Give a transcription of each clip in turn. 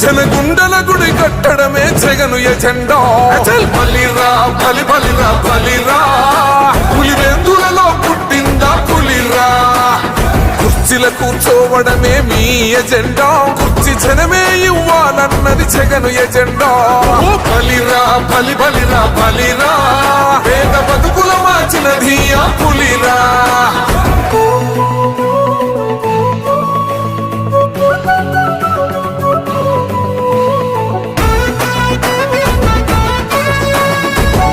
జనగుండల గుడి కట్టడమే జగను ఎజెండో. అచల్ బలిరా బలి బలిరా. బలిరా పులివెందులలో పుట్టిందా పులిరా? కుర్చీల కూర్చోవడమే మీ ఎజెండా. కుర్చీ జనమే ఇవ్వాలన్నది జగను ఎజెండా. ఓ బలిరా బలి బలిరా. బలిరా పేద బతుకుల మార్చినది ఆ పులిరా.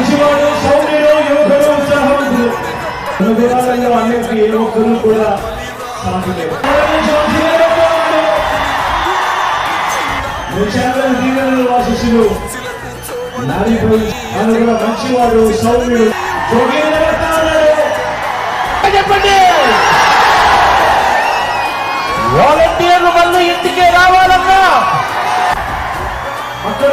మంచివాడు సౌమ్యుడు యువకుడు ఉత్సాహవంతుడు. రెండు గుణాలలో అన్నిటికీ ఏ ఒక్కరు కూడా దీవెనలు వాసిస్తులు నారిపోయి అను కూడా మంచివాడు సౌమ్యుడు. చెప్పండి. వాలంటీర్లు మళ్ళీ ఇంటికి రావాలన్నా. అక్కడ